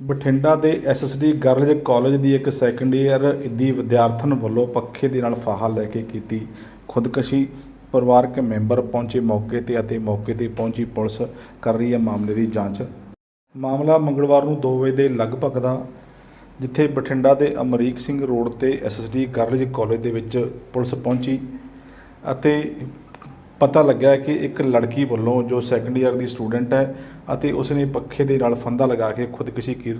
ਬਠਿੰਡਾ ਦੇ SSD girls college ਦੀ ਇੱਕ second year ਦੀ ਵਿਦਿਆਰਥਣ ਵੱਲੋਂ ਪੱਖੇ ਦੇ ਨਾਲ ਫਾਹਾ ਲੈ ਕੇ ਕੀਤੀ ਖੁਦਕਸ਼ੀ। ਪਰਿਵਾਰਕ ਮੈਂਬਰ ਪਹੁੰਚੇ ਮੌਕੇ ਤੇ ਅਤੇ ਮੌਕੇ ਤੇ ਪਹੁੰਚੀ ਪੁਲਿਸ ਕਰ ਰਹੀ ਹੈ ਮਾਮਲੇ ਦੀ ਜਾਂਚ। ਮਾਮਲਾ ਮੰਗਲਵਾਰ ਨੂੰ 2 ਵਜੇ ਦੇ ਲਗਭਗ ਦਾ, ਜਿੱਥੇ ਬਠਿੰਡਾ ਦੇ ਅਮਰੀਕ ਸਿੰਘ ਰੋਡ ਤੇ ਐਸਐਸਡੀ ਗਰਲਜ਼ ਕਾਲਜ ਦੇ ਵਿੱਚ ਪੁਲਿਸ ਪਹੁੰਚੀ ਅਤੇ ਪਤਾ ਲੱਗਾ ਕਿ ਇੱਕ ਲੜਕੀ ਵੱਲੋਂ ਜੋ ਸੈਕੰਡ ਈਅਰ ਦੀ ਸਟੂਡੈਂਟ ਹੈ ਅਤੇ ਉਸਨੇ ਪੱਖੇ ਦੇ ਨਾਲ ਫੰਦਾ ਲਗਾ ਕੇ ਖੁਦਕੁਸ਼ੀ ਕੀ-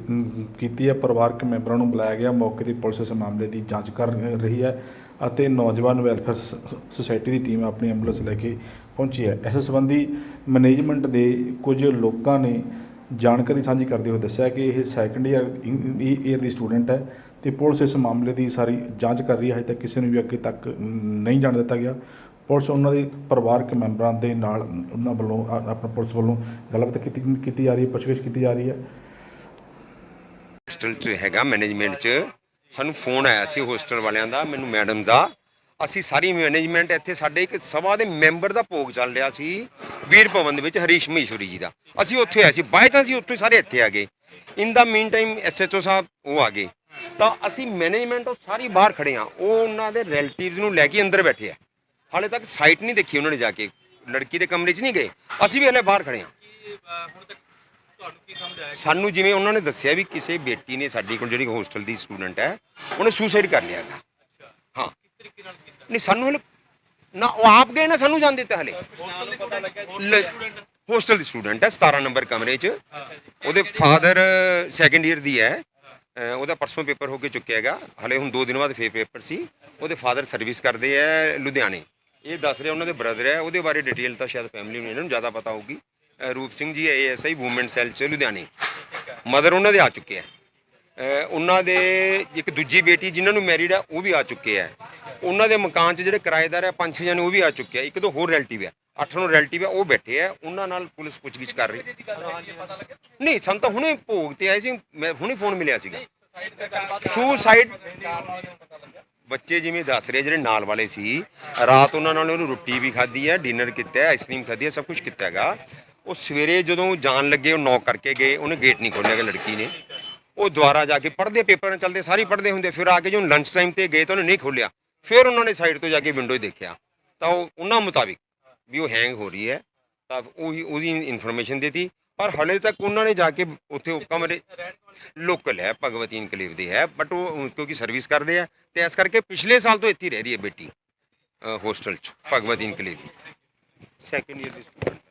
ਕੀਤੀ ਹੈ। ਪਰਿਵਾਰਕ ਮੈਂਬਰਾਂ ਨੂੰ ਬੁਲਾਇਆ ਗਿਆ। ਮੌਕੇ ਤੇ ਪੁਲਿਸ ਇਸ ਮਾਮਲੇ ਦੀ ਜਾਂਚ ਕਰ ਰਹੀ ਹੈ ਅਤੇ ਨੌਜਵਾਨ ਵੈਲਫੇਅਰ ਸ- ਸੁਸਾਇਟੀ ਦੀ ਟੀਮ ਆਪਣੀ ਐਂਬੂਲੈਂਸ ਲੈ ਕੇ ਪਹੁੰਚੀ ਹੈ। ਇਸ ਸੰਬੰਧੀ ਮੈਨੇਜਮੈਂਟ ਦੇ ਕੁਝ ਲੋਕਾਂ ਨੇ ਜਾਣਕਾਰੀ ਸਾਂਝੀ ਕਰਦੇ ਹੋਏ ਦੱਸਿਆ ਕਿ ਇਹ ਸੈਕੰਡ ਈਅਰ ਈਅਰ ਦੀ ਸਟੂਡੈਂਟ ਹੈ ਤੇ ਪੁਲਿਸ ਇਸ ਮਾਮਲੇ ਦੀ ਸਾਰੀ ਜਾਂਚ ਕਰ ਰਹੀ ਹੈ। ਹਜੇ ਤੱਕ ਕਿਸੇ ਨੂੰ ਵੀ ਅੱਗੇ ਤੱਕ ਨਹੀਂ ਜਾਣ ਦਿੱਤਾ ਗਿਆ। ਪੁਲਿਸ ਉਹਨਾਂ ਦੇ ਪਰਿਵਾਰਕ ਮੈਂਬਰਾਂ ਦੇ ਨਾਲ ਉਹਨਾਂ ਵੱਲੋਂ ਆਪਣਾ ਪੁਲਿਸ ਵੱਲੋਂ ਗੱਲਬਾਤ ਕੀਤੀ ਕੀਤੀ ਜਾ ਰਹੀ ਹੈ, ਪੁੱਛਗਿੱਛ ਕੀਤੀ ਜਾ ਰਹੀ ਹੈ। ਹੋਸਟਲ 'ਚ ਹੈਗਾ ਮੈਨੇਜਮੈਂਟ 'ਚ। ਸਾਨੂੰ ਫੋਨ ਆਇਆ ਸੀ ਹੋਸਟਲ ਵਾਲਿਆਂ ਦਾ, ਮੈਨੂੰ ਮੈਡਮ ਦਾ। ਅਸੀਂ ਸਾਰੀ ਮੈਨੇਜਮੈਂਟ ਇੱਥੇ ਸਾਡੇ ਇੱਕ ਸਭਾ ਦੇ ਮੈਂਬਰ ਦਾ ਭੋਗ ਚੱਲ ਰਿਹਾ ਸੀ, ਵੀਰ ਭਵਨ ਦੇ ਵਿੱਚ ਹਰੀਸ਼ ਮਹੇਸ਼ਵਰੀ ਜੀ ਦਾ। ਅਸੀਂ ਉੱਥੇ ਆਏ ਸੀ ਬਾਈ ਚਾਂਸ ਹੀ ਉੱਥੇ ਸਾਰੇ ਇੱਥੇ ਆ ਗਏ। ਇਨ ਦਾ ਮੀਨ ਟਾਈਮ ਐਸਐਚਓ ਸਾਹਿਬ ਉਹ ਆ ਗਏ। ਤਾਂ ਅਸੀਂ ਮੈਨੇਜਮੈਂਟ ਉਹ ਸਾਰੀ ਬਾਹਰ ਖੜੇ ਆ ਉਹ ਉਹਨਾਂ ਦੇ ਰਿਲੇਟਿਵਸ ਨੂੰ ਲੈ ਕੇ ਅੰਦਰ ਬੈਠੇ ਆ। ਹਾਲੇ ਤੱਕ ਸਾਈਟ ਨਹੀਂ ਦੇਖੀ ਉਹਨਾਂ ਨੇ ਜਾ ਕੇ। ਲੜਕੀ ਦੇ ਕਮਰੇ 'ਚ ਨਹੀਂ ਗਏ। ਅਸੀਂ ਵੀ ਹਲੇ ਬਾਹਰ ਖੜੇ ਆ ਸਾਨੂੰ ਜਿਵੇਂ ਉਹਨਾਂ ਨੇ ਦੱਸਿਆ ਵੀ ਕਿਸੇ ਬੇਟੀ ਨੇ ਸਾਡੀ ਕੋਲ ਜਿਹੜੀ ਹੋਸਟਲ ਦੀ ਸਟੂਡੈਂਟ ਹੈ ਉਹਨੇ ਸੁਸਾਈਡ ਕਰ ਲਿਆ ਹੈਗਾ। ਹਾਂ। ਨਹੀਂ ਸਾਨੂੰ ਹਲੇ ਨਾ ਉਹ ਆਪ ਗਏ ਨਾ ਸਾਨੂੰ ਜਾਣ ਦਿੱਤਾ ਹਲੇ। ਹੋਸਟਲ ਦੀ ਸਟੂਡੈਂਟ ਹੈ 17 ਨੰਬਰ ਕਮਰੇ 'ਚ। ਉਹਦੇ ਫਾਦਰ ਸੈਕੰਡ ਈਅਰ ਦੀ ਹੈ। ਉਹਦਾ ਪਰਸੋਂ ਪੇਪਰ ਹੋ ਕੇ ਚੁੱਕਿਆ ਹੈਗਾ। ਹਲੇ ਹੁਣ 2 ਦਿਨ ਬਾਅਦ ਫੇਰ ਪੇਪਰ ਸੀ। ਉਹਦੇ ਫਾਦਰ ਸਰਵਿਸ ਕਰਦੇ ਆ ਲੁਧਿਆਣੇ। ਇਹ ਦੱਸ ਰਿਹਾ ਉਹਨਾਂ ਦੇ ਬ੍ਰਦਰ ਹੈ ਉਹਦੇ ਬਾਰੇ ਡਿਟੇਲ ਤਾਂ ਸ਼ਾਇਦ ਫੈਮਿਲੀ ਨੂੰ ਇਹਨਾਂ ਨੂੰ ਜ਼ਿਆਦਾ ਪਤਾ ਹੋਊਗੀ। ਰੂਪ Singh ji ASI woman cell ਚ ਲੁਧਿਆਣੇ। ਮਦਰ ਉਹਨਾਂ ਦੇ ਆ ਚੁੱਕੇ ਆ ਉਹਨਾਂ ਦੇ ਇੱਕ ਦੂਜੀ ਬੇਟੀ ਜਿਨ੍ਹਾਂ ਨੂੰ ਮੈਰਿਡ ਆ ਉਹ ਵੀ ਆ ਚੁੱਕੇ ਆ ਉਹਨਾਂ ਦੇ ਮਕਾਨ 'ਚ ਜਿਹੜੇ ਕਿਰਾਏਦਾਰ ਆ ਪੰਜ ਛੇ ਜਣੇ ਉਹ ਵੀ ਆ ਚੁੱਕੇ ਆ ਇੱਕ ਦੋ ਹੋਰ ਰਿਲੇਟਿਵ ਆ ਅੱਠ ਨੂੰ ਰਿਲੇਟਿਵ ਆ ਉਹ ਬੈਠੇ ਆ ਉਹਨਾਂ ਨਾਲ ਪੁਲਿਸ ਪੁੱਛਗਿੱਛ ਕਰ ਰਹੀ ਨਹੀਂ ਸਾਨੂੰ ਤਾਂ ਹੁਣੇ ਭੋਗ ਤੇ ਆਏ ਸੀ ਮੈਂ ਹੁਣੇ ਫੋਨ ਮਿਲਿਆ ਸੀਗਾ। ਸੁਸਾਈਡ ਬੱਚੇ ਜਿਵੇਂ ਦੱਸ ਰਹੇ ਜਿਹੜੇ ਨਾਲ ਵਾਲੇ ਸੀ, ਰਾਤ ਉਹਨਾਂ ਨਾਲ ਉਹਨੂੰ ਰੋਟੀ ਵੀ ਖਾਧੀ ਹੈ ਡਿਨਰ ਕੀਤਾ ਹੈ ਆਈਸਕ੍ਰੀਮ ਖਾਧੀ ਹੈ ਸਭ ਕੁਝ ਕੀਤਾ ਹੈਗਾ। ਉਹ ਸਵੇਰੇ ਜਦੋਂ ਜਾਣ ਲੱਗੇ, ਉਹ ਨੌਕ ਕਰਕੇ ਗਏ, ਉਹਨੇ ਗੇਟ ਨਹੀਂ ਖੋਲਿਆ ਗਾ ਲੜਕੀ ਨੇ। ਉਹ ਦੁਬਾਰਾ ਜਾ ਕੇ ਪੜ੍ਹਦੇ ਪੇਪਰ ਚੱਲਦੇ, ਸਾਰੇ ਪੜ੍ਹਦੇ ਹੁੰਦੇ। ਫਿਰ ਆ ਕੇ ਜਦੋਂ ਲੰਚ ਟਾਈਮ ਤੇ ਗਏ ਤਾਂ ਉਹਨੇ ਨਹੀਂ ਖੋਲ੍ਹਿਆ। ਫਿਰ ਉਹਨਾਂ ਨੇ ਸਾਈਡ ਤੋਂ ਜਾ ਕੇ ਵਿੰਡੋ ਦੇਖਿਆ। ਤਾਂ ਉਹ ਉਹਨਾਂ ਮੁਤਾਬਿਕ ਵੀ ਉਹ ਹੈਂਗ ਹੋ ਰਹੀ ਹੈ। ਤਾਂ ਉਹੀ, ਉਹਦੀ ਇਨਫੋਰਮੇਸ਼ਨ ਦਿੱਤੀ। ਪਰ ਹਲੇ ਤੱਕ ਉਹਨਾਂ ਨੇ ਜਾ ਕੇ ਉੱਥੇ ਉਹ ਕਮਰੇ ਲੋਕਲ ਹੈ ਭਗਵਤੀ ਇਨਕਲੇਵ ਦੇ ਹੈ ਬਟ ਉਹ ਕਿਉਂਕਿ ਸਰਵਿਸ ਕਰਦੇ ਆ ਤੇ ਇਸ ਕਰਕੇ ਪਿਛਲੇ ਸਾਲ ਤੋਂ ਇੱਥੇ ਹੀ ਰਹਿ ਰਹੀ ਹੈ ਬੇਟੀ ਹੋਸਟਲ ਚ, ਭਗਵਤੀ ਇਨਕਲੇਵ ਸੈਕੰਡ ਈਅਰ ਦੀ student।